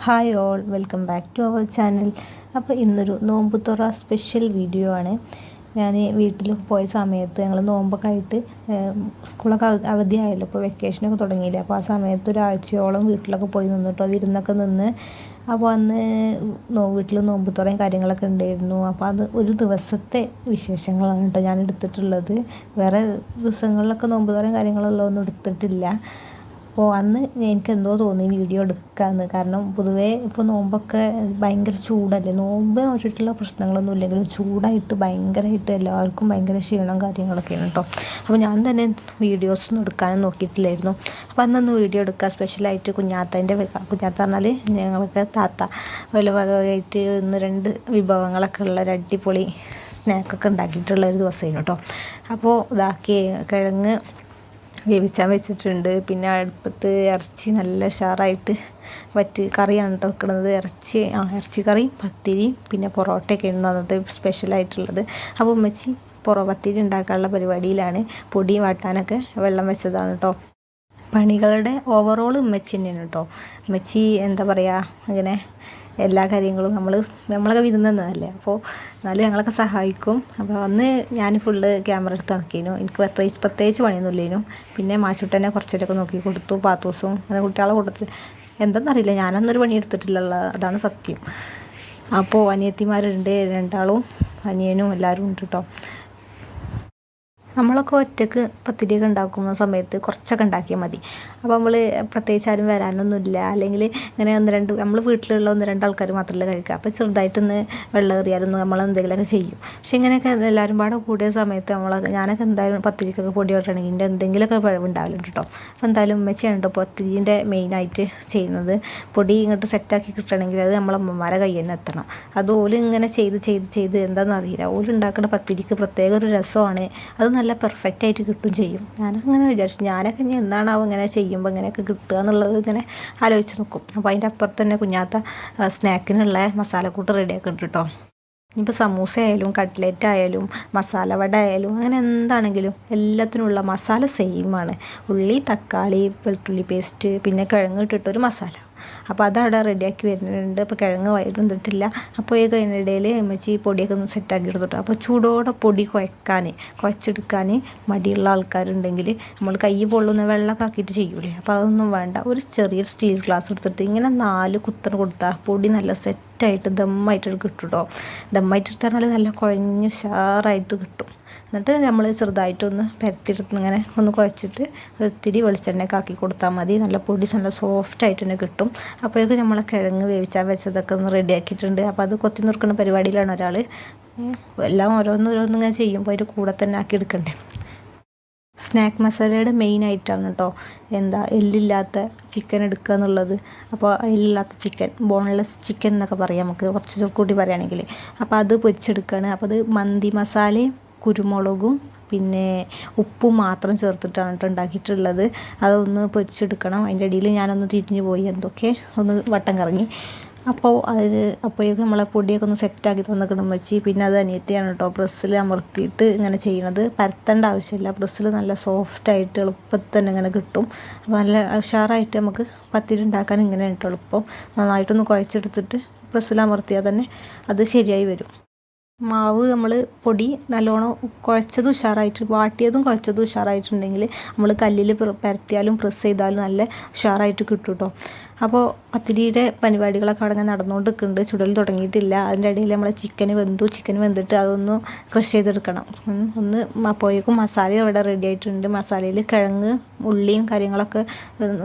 Hi all welcome back to our channel അപ്പോൾ ഇന്നൊരു നോമ്പ് തുറ സ്പെഷ്യൽ വീഡിയോ ആണ്. ഞാൻ വീട്ടിൽ പോയ സമയത്ത് ഞങ്ങൾ നോമ്പൊക്കെ ആയിട്ട് സ്കൂളൊക്കെ അവ- അവധിയായല്ലോ ഇപ്പോൾ വെക്കേഷനൊക്കെ തുടങ്ങിയില്ലേ അപ്പോൾ ആ സമയത്ത് ഒരാഴ്ചയോളം വീട്ടിലൊക്കെ പോയി നിന്നിട്ടോ വിരുന്നൊക്കെ നിന്ന് അപ്പോൾ അന്ന് നോ വീട്ടിൽ നോമ്പ് തുറയും കാര്യങ്ങളൊക്കെ ഉണ്ടായിരുന്നു. അപ്പോൾ അത് ഒരു ദിവസത്തെ വിശേഷങ്ങളാണ് കേട്ടോ ഞാൻ എടുത്തിട്ടുള്ളത് വേറെ ദിവസങ്ങളിലൊക്കെ നോമ്പ് തുറയും കാര്യങ്ങളുള്ള ഒന്നും എടുത്തിട്ടില്ല. അപ്പോൾ അന്ന് എനിക്ക് എന്തോ തോന്നി വീഡിയോ എടുക്കാമെന്ന് കാരണം പൊതുവേ ഇപ്പോൾ നോമ്പൊക്കെ ഭയങ്കര ചൂടല്ലേ? നോമ്പ് വെച്ചിട്ടുള്ള പ്രശ്നങ്ങളൊന്നും ഇല്ലെങ്കിലും ചൂടായിട്ട് ഭയങ്കരമായിട്ട് എല്ലാവർക്കും ഭയങ്കര ക്ഷീണം കാര്യങ്ങളൊക്കെയാണ് കേട്ടോ അപ്പോൾ ഞാൻ തന്നെ വീഡിയോസ് ഒന്നും എടുക്കാനും നോക്കിയിട്ടില്ലായിരുന്നു. അപ്പോൾ അന്നൊന്ന് വീഡിയോ എടുക്കുക സ്പെഷ്യലായിട്ട് കുഞ്ഞാത്തന്റെ കുഞ്ഞാത്ത പറഞ്ഞാൽ ഞങ്ങൾക്ക് താത്ത അതുപോലെ ഇന്ന് രണ്ട് വിഭവങ്ങളൊക്കെ ഉള്ള ഒരു അടിപൊളി സ്നാക്കൊക്കെ ഉണ്ടാക്കിയിട്ടുള്ള ഒരു ദിവസമായിരുന്നു കേട്ടോ അപ്പോൾ ഇതാക്കി കിഴങ്ങ് വേവിച്ചാൻ വെച്ചിട്ടുണ്ട്. പിന്നെ അടുപ്പത്ത് ഇറച്ചി നല്ല ഉഷാറായിട്ട് വറ്റ് കറിയാണ് കേട്ടോ വെക്കുന്നത് ഇറച്ചി ആ ഇറച്ചി കറി പത്തിരി പിന്നെ പൊറോട്ടയൊക്കെയാണ് അന്നത്തെ സ്പെഷ്യലായിട്ടുള്ളത്. അപ്പോൾ ഉമ്മച്ചി പൊറോ പത്തിരി ഉണ്ടാക്കാനുള്ള പരിപാടിയിലാണ് പൊടി വാട്ടാനൊക്കെ വെള്ളം വെച്ചതാണ് കേട്ടോ പണികളുടെ ഓവറോൾ ഉമ്മച്ചി തന്നെയാണ് കേട്ടോ ഉമ്മച്ചി എന്താ പറയുക അങ്ങനെ എല്ലാ കാര്യങ്ങളും നമ്മൾ നമ്മളൊക്കെ വിരുന്നതല്ലേ അപ്പോൾ എന്നാലും ഞങ്ങളൊക്കെ സഹായിക്കും. അപ്പോൾ അന്ന് ഞാൻ ഫുള്ള് ക്യാമറ എടുത്ത് നോക്കിയിരുന്നു എനിക്ക് പ്രത്യേകിച്ച് പ്രത്യേകിച്ച് പണിയൊന്നുമില്ലേനു പിന്നെ മാച്ചുട്ടനെ കുറച്ചേരൊക്കെ നോക്കി കൊടുത്തു പാത്തൂസും അങ്ങനെ കുട്ടികളെ കൊടുത്ത് എന്തെന്നറിയില്ല ഞാനന്നൊരു പണി എടുത്തിട്ടില്ല അതാണ് സത്യം. അപ്പോൾ അനിയത്തിമാരുണ്ട് രണ്ടാളും അനിയനും എല്ലാവരും ഉണ്ട് കേട്ടോ നമ്മളൊക്കെ ഒറ്റയ്ക്ക് പത്തിരിയൊക്കെ ഉണ്ടാക്കുന്ന സമയത്ത് കുറച്ചൊക്കെ ഉണ്ടാക്കിയാൽ മതി. അപ്പോൾ നമ്മൾ പ്രത്യേകിച്ച് ആരും വരാനൊന്നുമില്ല. അല്ലെങ്കിൽ ഇങ്ങനെ ഒന്ന് രണ്ട് നമ്മൾ വീട്ടിലുള്ള ഒന്ന് രണ്ട് ആൾക്കാർ മാത്രമല്ല കഴിക്കുക. അപ്പോൾ ചെറുതായിട്ടൊന്ന് വെള്ളം എറിയാലൊന്ന് നമ്മൾ എന്തെങ്കിലുമൊക്കെ ചെയ്യും. പക്ഷെ ഇങ്ങനെയൊക്കെ എല്ലാവരും പാടെ കൂടിയ സമയത്ത് നമ്മൾ ഞാനൊക്കെ എന്തായാലും പത്തിരിക്കൊക്കെ പൊടി വെട്ടണമെങ്കിൽ എന്റെ എന്തെങ്കിലുമൊക്കെ പിഴവുണ്ടാവലുണ്ട് കേട്ടോ അപ്പോൾ എന്തായാലും ഉമ്മച്ചിയാണ് കേട്ടോ പത്തിരീന്റെ മെയിനായിട്ട് ചെയ്യുന്നത്. പൊടി ഇങ്ങോട്ട് സെറ്റാക്കി കിട്ടണമെങ്കിൽ അത് നമ്മളെ അമ്മമാരെ കയ്യിൽ തന്നെ എത്തണം. അത് ഓൽ ഇങ്ങനെ ചെയ്ത് ചെയ്ത് ചെയ്ത് എന്താണെന്ന് അറിയില്ല. ഓൽ ഉണ്ടാക്കുന്ന പത്തിരിക്ക് പ്രത്യേക ഒരു രസമാണ്. അത് നല്ല പെർഫെക്റ്റ് ആയിട്ട് കിട്ടും ചെയ്യും. ഞാനങ്ങനെ വിചാരിച്ചു. ഞാനൊക്കെ ഇനി എന്താണാവും ഇങ്ങനെ ചെയ്യുമ്പോൾ ഇങ്ങനെയൊക്കെ കിട്ടുക എന്നുള്ളത് ഇങ്ങനെ ആലോചിച്ച് നോക്കും. അപ്പോൾ അതിന്റെ അപ്പുറത്ത് തന്നെ കുഞ്ഞാത്ത സ്നാക്കിനുള്ള മസാലക്കൂട്ട് റെഡിയാക്കുന്നുണ്ട് കേട്ടോ ഇനിയിപ്പോൾ സമൂസ ആയാലും കട്ട്ലറ്റ് ആയാലും മസാല വട ആയാലും അങ്ങനെ എന്താണെങ്കിലും എല്ലാത്തിനുമുള്ള മസാല സെയിമാണ് ഉള്ളി തക്കാളി വെളുത്തുള്ളി പേസ്റ്റ് പിന്നെ കിഴങ്ങ് ഇട്ടിട്ടൊരു മസാല. അപ്പോൾ അതവിടെ റെഡിയാക്കി വരുന്നുണ്ട്. അപ്പോൾ കിഴങ്ങ് വന്നിട്ടില്ല. അപ്പോൾ ഈ കഴിഞ്ഞിടയിൽ അമ്മച്ചി പൊടിയൊക്കെ ഒന്ന് സെറ്റാക്കി എടുത്തിട്ട്. അപ്പോൾ ചൂടോടെ പൊടി കുഴക്കാൻ കുഴച്ചെടുക്കാൻ മടിയുള്ള ആൾക്കാരുണ്ടെങ്കിൽ നമ്മൾ കൈ പൊള്ളുന്ന വെള്ളമൊക്കെ ആക്കിയിട്ട് ചെയ്യൂലേ. അപ്പോൾ അതൊന്നും വേണ്ട. ഒരു ചെറിയൊരു സ്റ്റീൽ ഗ്ലാസ് എടുത്തിട്ട് ഇങ്ങനെ നാല് കുത്തന് കൊടുത്താൽ പൊടി നല്ല സെറ്റായിട്ട് ദമ്മായിട്ട് കിട്ടും കേട്ടോ ദമ്മായിട്ട് ഇട്ടാൽ നല്ല കുഴഞ്ഞ് ഉഷാറായിട്ട് കിട്ടും. എന്നിട്ട് നമ്മൾ ചെറുതായിട്ടൊന്ന് പരത്തിയെടുത്ത് ഇങ്ങനെ ഒന്ന് കുഴച്ചിട്ട് ഒത്തിരി വെളിച്ചെണ്ണയൊക്കെ ആക്കി കൊടുത്താൽ മതി. നല്ല പൊടി നല്ല സോഫ്റ്റ് ആയിട്ട് തന്നെ കിട്ടും. അപ്പോഴേക്ക് നമ്മളെ കിഴങ്ങ് വേവിച്ചാൽ വെച്ചതൊക്കെ ഒന്ന് റെഡി ആക്കിയിട്ടുണ്ട്. അപ്പോൾ അത് കൊത്തി നുറുക്കുന്ന പരിപാടിയിലാണ് ഒരാൾ എല്ലാം ഓരോന്നോരോന്നും ഇങ്ങനെ ചെയ്യുമ്പോൾ അതിന്റെ കൂടെ തന്നെ ആക്കി എടുക്കണ്ടേ? സ്നാക്ക് മസാലയുടെ മെയിൻ ആയിട്ടാണ് കേട്ടോ എന്താ എല്ലില്ലാത്ത ചിക്കൻ എടുക്കുക എന്നുള്ളത്. അപ്പോൾ എല്ലില്ലാത്ത ചിക്കൻ ബോൺലെസ് ചിക്കൻ എന്നൊക്കെ പറയാം നമുക്ക്. കുറച്ചുകൂടി പറയുകയാണെങ്കിൽ അപ്പോൾ അത് പൊരിച്ചെടുക്കുകയാണ് അപ്പോൾ അത് മന്തി മസാലയും കുരുമുളകും പിന്നെ ഉപ്പും മാത്രം ചേർത്തിട്ടാണ് കേട്ടോ ഉണ്ടാക്കിയിട്ടുള്ളത്. അതൊന്ന് പൊരിച്ചെടുക്കണം. അതിന്റെ ഇടയിൽ ഞാനൊന്ന് തിരിഞ്ഞു പോയി. എന്തൊക്കെ? ഒന്ന് വട്ടം കറങ്ങി. അപ്പോൾ അതിൽ അപ്പോഴേക്കും നമ്മളെ പൊടിയൊക്കെ ഒന്ന് സെറ്റാക്കി തന്നിക്കണം വെച്ച്. പിന്നെ അത് അനിയത്തിയാണ് കേട്ടോ പ്രസ്സിൽ അമർത്തിയിട്ട് ഇങ്ങനെ ചെയ്യണത്. പരത്തേണ്ട ആവശ്യമില്ല. പ്രസ്സിൽ നല്ല സോഫ്റ്റായിട്ട് എളുപ്പത്തിൽ തന്നെ ഇങ്ങനെ കിട്ടും. അപ്പോൾ നല്ല ഉഷാറായിട്ട് നമുക്ക് പത്തിരി ഉണ്ടാക്കാൻ ഇങ്ങനെ കേട്ടോ എളുപ്പം. നന്നായിട്ടൊന്ന് കുഴച്ചെടുത്തിട്ട് പ്രസ്സിൽ അമർത്തിയാൽ തന്നെ അത് ശരിയായി വരും. മാവ് നമ്മൾ പൊടി നല്ലോണം കുഴച്ചത് ഉഷാറായിട്ട് വാട്ടിയതും കുഴച്ചതും ഉഷാറായിട്ടുണ്ടെങ്കിൽ നമ്മൾ കല്ലിൽ പരത്തിയാലും പ്രസ് ചെയ്താലും നല്ല ഉഷാറായിട്ട് കിട്ടും കേട്ടോ അപ്പോൾ പത്തിരിയുടെ പരിപാടികളൊക്കെ അവിടെ ഇങ്ങനെ നടന്നുകൊണ്ട് നിൽക്കുന്നുണ്ട് ചുടൽ തുടങ്ങിയിട്ടില്ല. അതിന്റെ ഇടയിൽ നമ്മൾ ചിക്കൻ വെന്തു ചിക്കൻ വെന്തിട്ട് അതൊന്ന് ക്രഷ് ചെയ്തെടുക്കണം. ഒന്ന് അപ്പോഴേക്കും മസാല ഇവിടെ റെഡി ആയിട്ടുണ്ട്. മസാലയിൽ കിഴങ്ങ് ഉള്ളിയും കാര്യങ്ങളൊക്കെ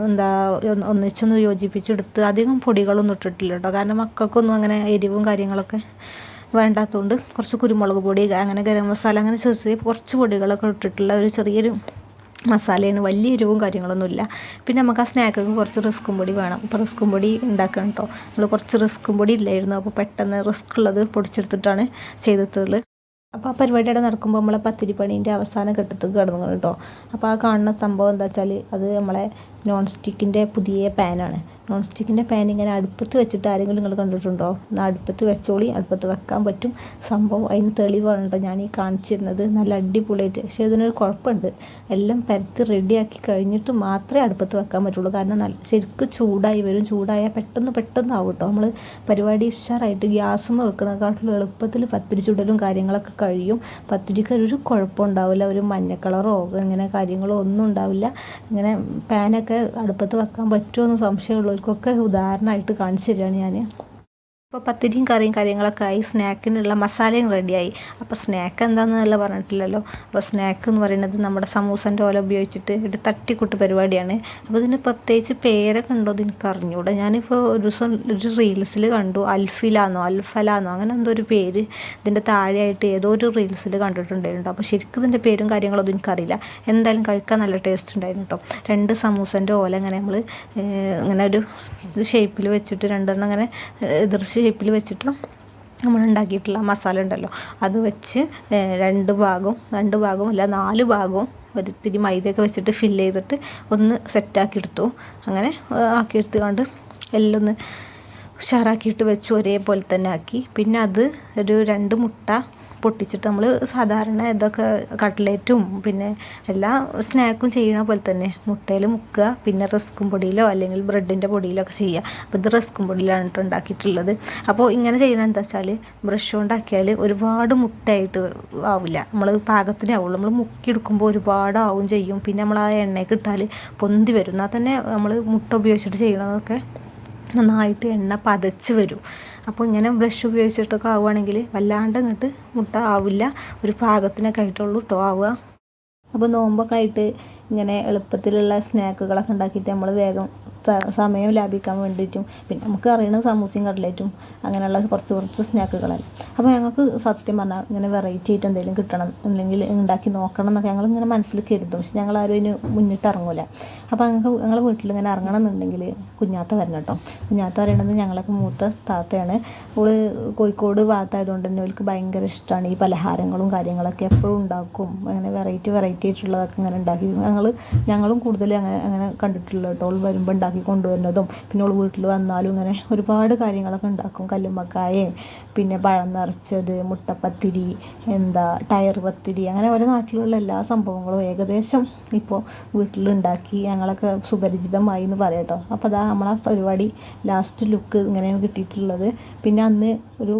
എന്താ ഒന്ന് ഒന്നിച്ചൊന്ന് യോജിപ്പിച്ചെടുത്ത് അധികം പൊടികളൊന്നും ഇട്ടിട്ടില്ല കേട്ടോ. കാരണം മക്കൾക്കൊന്നും അങ്ങനെ എരിവും കാര്യങ്ങളൊക്കെ വേണ്ടാത്തതുകൊണ്ട് കുറച്ച് കുരുമുളക് പൊടി അങ്ങനെ ഗരം മസാല അങ്ങനെ ചെറിയ ചെറിയ കുറച്ച് പൊടികളൊക്കെ ഇട്ടിട്ടുള്ള ഒരു ചെറിയൊരു മസാലയാണ്. വലിയ എരിവും കാര്യങ്ങളൊന്നുമില്ല പിന്നെ നമുക്ക് ആ സ്നാക്കൊക്കെ കുറച്ച് റിസ്ക്കും പൊടി വേണം. അപ്പോൾ റിസ്ക്കും പൊടി ഉണ്ടാക്കണം കേട്ടോ നമ്മൾ കുറച്ച് റിസ്ക്കും പൊടി ഇല്ലായിരുന്നു. അപ്പോൾ പെട്ടെന്ന് റിസ്ക് ഉള്ളത് പൊടിച്ചെടുത്തിട്ടാണ് ചെയ്തിട്ടുള്ളത് അപ്പോൾ ആ പരിപാടി അവിടെ നടക്കുമ്പോൾ നമ്മളെ പത്തിരിപ്പണീന്റെ അവസാന ഘട്ടത്തിൽ കിടന്നു കേട്ടോ അപ്പോൾ ആ കാണുന്ന സംഭവം എന്താ വെച്ചാൽ അത് നമ്മളെ നോൺ സ്റ്റിക്കിന്റെ പുതിയ പാനാണ് നോൺ സ്റ്റിക്കിന്റെ പാൻ ഇങ്ങനെ അടുപ്പത്ത് വെച്ചിട്ട് ആരെങ്കിലും നിങ്ങൾ കണ്ടിട്ടുണ്ടോ? എന്നാൽ അടുപ്പത്ത് വെച്ചോളി അടുപ്പത്ത് വെക്കാൻ പറ്റും. സംഭവം അതിന് തെളിവാണ് ഞാൻ ഈ കാണിച്ചിരുന്നത്. നല്ല അടിപൊളിയായിട്ട്. പക്ഷേ ഇതിനൊരു കുഴപ്പമുണ്ട്. എല്ലാം പരത്തി റെഡിയാക്കി കഴിഞ്ഞിട്ട് മാത്രമേ അടുപ്പത്ത് വെക്കാൻ പറ്റുള്ളൂ. കാരണം നല്ല ശരിക്കും ചൂടായി വരും. ചൂടായാൽ പെട്ടെന്ന് പെട്ടെന്ന് ആവും കേട്ടോ. നമ്മൾ പരിപാടി ഉഷാറായിട്ട് ഗ്യാസും വെക്കണേക്കാട്ടിലും എളുപ്പത്തിൽ പത്തിരി ചുടലും കാര്യങ്ങളൊക്കെ കഴിയും. പത്തിരിക്ക് ഒരു കുഴപ്പമുണ്ടാവില്ല ഒരു മഞ്ഞ കളറോ ഇങ്ങനെ കാര്യങ്ങളോ ഒന്നും ഉണ്ടാവില്ല. ഇങ്ങനെ പാനൊക്കെ അടുപ്പത്ത് വെക്കാൻ പറ്റുമോ എന്ന് സംശയമുള്ളവർക്കൊക്കെ ഉദാഹരണമായിട്ട് കാണിച്ചു തരികയാണ് ഞാൻ. അപ്പോൾ പത്തിരിയും കറിയും കാര്യങ്ങളൊക്കെ ആയി. സ്നാക്കിനുള്ള മസാലയും റെഡിയായി അപ്പോൾ സ്നാക്ക് എന്താണെന്നല്ല പറഞ്ഞിട്ടില്ലല്ലോ. അപ്പോൾ സ്നാക്ക് എന്ന് പറയുന്നത് നമ്മുടെ സമൂസന്റെ ഓല ഉപയോഗിച്ചിട്ട് ഒരു തട്ടിക്കൂട്ട് പരിപാടിയാണ്. അപ്പോൾ ഇതിന് പ്രത്യേകിച്ച് പേരൊക്കെ ഉണ്ടോ എന്ന് എനിക്ക് അറിഞ്ഞൂടെ. ഞാനിപ്പോൾ ഒരു ദിവസം ഒരു റീൽസിൽ കണ്ടു. അൽഫിലാന്നോ അൽഫലാന്നോ അങ്ങനെ എന്തോ ഒരു പേര് ഇതിന്റെ താഴെയായിട്ട് ഏതോ ഒരു റീൽസിൽ കണ്ടിട്ടുണ്ടായിരുന്നു. അപ്പോൾ ശരിക്കും ഇതിന്റെ പേരും കാര്യങ്ങളൊന്നും എനിക്കറിയില്ല. എന്തായാലും കഴിക്കാൻ നല്ല ടേസ്റ്റ് ഉണ്ടായിരുന്നു കേട്ടോ രണ്ട് സമൂസന്റെ ഓല ഇങ്ങനെ നമ്മൾ ഇങ്ങനെ ഒരു ഷേപ്പിൽ വെച്ചിട്ട് രണ്ടെണ്ണം ഇങ്ങനെ ഷേപ്പിൽ വെച്ചിട്ട് നമ്മൾ ഉണ്ടാക്കിയിട്ടുള്ള മസാല ഉണ്ടല്ലോ. അത് വെച്ച് രണ്ട് ഭാഗവും രണ്ട് ഭാഗവും അല്ല നാല് ഭാഗവും ഒരിത്തിരി മൈദയൊക്കെ വെച്ചിട്ട് ഫില്ല് ചെയ്തിട്ട് ഒന്ന് സെറ്റാക്കി എടുത്തു. അങ്ങനെ ആക്കിയെടുത്ത് കൊണ്ട് എല്ലാം ഒന്ന് ഉഷാറാക്കിയിട്ട് വെച്ചു ഒരേപോലെ തന്നെ ആക്കി. പിന്നെ അത് ഒരു രണ്ട് മുട്ട പൊട്ടിച്ചിട്ട് നമ്മൾ സാധാരണ ഇതൊക്കെ കട്ട്ലേറ്റും പിന്നെ എല്ലാ സ്നാക്കും ചെയ്യണ പോലെ തന്നെ. മുട്ടയിൽ മുക്കുക പിന്നെ റസ്കും പൊടിയിലോ അല്ലെങ്കിൽ ബ്രെഡിന്റെ പൊടിയിലോ ഒക്കെ ചെയ്യുക. അപ്പോൾ ഇത് റസ്കും പൊടിയിലാണ് കേട്ടോ ഉണ്ടാക്കിയിട്ടുള്ളത്. അപ്പോൾ ഇങ്ങനെ ചെയ്യണം എന്താ വെച്ചാൽ ബ്രഷ് കൊണ്ടാക്കിയാൽ ഒരുപാട് മുട്ടയായിട്ട് ആവില്ല. നമ്മൾ പാകത്തിനേ ആവുള്ളൂ. നമ്മൾ മുക്കിയെടുക്കുമ്പോൾ ഒരുപാട് ആവും ചെയ്യും. പിന്നെ നമ്മൾ ആ എണ്ണയൊക്കെ ഇട്ടാൽ പൊന്തി വരും. എന്നാൽ തന്നെ നമ്മൾ മുട്ട ഉപയോഗിച്ചിട്ട് ചെയ്യണതൊക്കെ നന്നായിട്ട് എണ്ണ പതച്ച് വരും. അപ്പോൾ ഇങ്ങനെ ബ്രഷ് ഉപയോഗിച്ചിട്ടൊക്കെ ആവുകയാണെങ്കിൽ വല്ലാണ്ട് ഇങ്ങോട്ട് മുട്ട ആവില്ല. ഒരു പാകത്തിനൊക്കെ ആയിട്ടുള്ളൂ കേട്ടോ ആവുക. അപ്പോൾ നോമ്പൊക്കെ ആയിട്ട് ഇങ്ങനെ എളുപ്പത്തിലുള്ള സ്നാക്കുകളൊക്കെ ഉണ്ടാക്കിയിട്ട് നമ്മൾ വേഗം സമയം ലാഭിക്കാൻ വേണ്ടിയിട്ടും പിന്നെ നമുക്ക് അറിയണ സമൂസയും കട്ട്ലേറ്റും അങ്ങനെയുള്ള കുറച്ച് കുറച്ച് സ്നാക്കുകളല്ല അപ്പോൾ ഞങ്ങൾക്ക് സത്യം പറഞ്ഞാൽ ഇങ്ങനെ വെറൈറ്റി ആയിട്ട് എന്തെങ്കിലും കിട്ടണം അല്ലെങ്കിൽ ഉണ്ടാക്കി നോക്കണം എന്നൊക്കെ ഞങ്ങൾ ഇങ്ങനെ മനസ്സിൽ കരുതും. പക്ഷെ ഞങ്ങൾ ആരും അതിന് മുന്നിട്ട് ഇറങ്ങൂല. അപ്പോൾ ഞങ്ങൾ വീട്ടിൽ ഇങ്ങനെ ഇറങ്ങണം എന്നുണ്ടെങ്കിൽ കുഞ്ഞാത്ത വരണം കേട്ടോ. കുഞ്ഞാത്ത പറയണത് ഞങ്ങളൊക്കെ മൂത്ത താത്തയാണ്. അവൾ കോഴിക്കോട് ഭാഗത്തായതുകൊണ്ട് തന്നെ അവൾക്ക് ഭയങ്കര ഇഷ്ടമാണ് ഈ പലഹാരങ്ങളും കാര്യങ്ങളൊക്കെ എപ്പോഴും ഉണ്ടാക്കും. അങ്ങനെ വെറൈറ്റി വെറൈറ്റി ആയിട്ടുള്ളതൊക്കെ ഇങ്ങനെ ഉണ്ടാക്കി ഞങ്ങൾ ഞങ്ങളും കൂടുതൽ അങ്ങനെ അങ്ങനെ കണ്ടിട്ടുള്ള കേട്ടോ. അവൾ വരുമ്പോൾ ഉണ്ടാക്കി കൊണ്ടുവരുന്നതും പിന്നെ അവൾ വീട്ടിൽ വന്നാലും ഇങ്ങനെ ഒരുപാട് കാര്യങ്ങളൊക്കെ ഉണ്ടാക്കും. കല്ലുമ്മക്കായയും പിന്നെ പഴം നിറച്ചത് മുട്ടപ്പത്തിരി എന്താ ടയർ പത്തിരി അങ്ങനെ ഓരോ നാട്ടിലുള്ള എല്ലാ സംഭവങ്ങളും ഏകദേശം ഇപ്പോൾ വീട്ടിലുണ്ടാക്കി ഞങ്ങളൊക്കെ സുപരിചിതമായി എന്ന് പറയാം കേട്ടോ. അപ്പോൾ അതാ നമ്മളെ പരിപാടി ലാസ്റ്റ് ലുക്ക് ഇങ്ങനെയാണ് കിട്ടിയിട്ടുള്ളത്. പിന്നെ അന്ന് ഒരു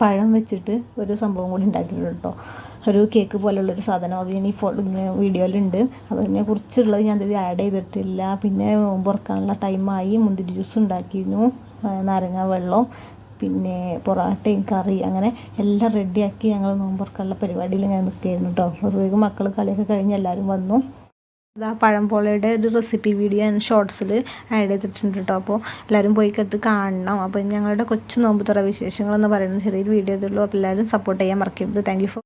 പഴം വെച്ചിട്ട് ഒരു സംഭവം കൂടി ഉണ്ടാക്കിയിട്ടുണ്ട് കേട്ടോ. ഒരു കേക്ക് പോലുള്ളൊരു സാധനം അത് ഇനി ഫോ വീഡിയോയിലുണ്ട്. അതിനെ കുറിച്ചുള്ളത് ഞാൻ ഇതിൽ ആഡ് ചെയ്തിട്ടില്ല. പിന്നെ പുറക്കാനുള്ള ടൈമായി മുന്തിരി ജ്യൂസ് ഉണ്ടാക്കിയിരുന്നു. നാരങ്ങ വെള്ളം പിന്നെ പൊറോട്ടയും കറി അങ്ങനെ എല്ലാം റെഡിയാക്കി ഞങ്ങൾ നോമ്പുറക്കാനുള്ള പരിപാടിയിൽ ഞാൻ നിൽക്കുകയായിരുന്നു കേട്ടോ. അപ്പോഴേക്കും മക്കൾ കളിയൊക്കെ കഴിഞ്ഞ് എല്ലാവരും വന്നു. അത് പഴംപോളയുടെ ഒരു റെസിപ്പി വീഡിയോ ഞാൻ ഷോർട്സിൽ ആഡ് ചെയ്തിട്ടുണ്ട് കേട്ടോ അപ്പോൾ എല്ലാവരും പോയി കേട്ട് കാണണം. അപ്പോൾ ഞങ്ങളുടെ കൊച്ചു നോമ്പ് തുറ വിശേഷങ്ങളെന്ന് പറയുന്ന ചെറിയൊരു വീഡിയോ ഇതുള്ളൂ അപ്പോൾ എല്ലാവരും സപ്പോർട്ട് ചെയ്യാൻ മറക്കരുത്. Thank for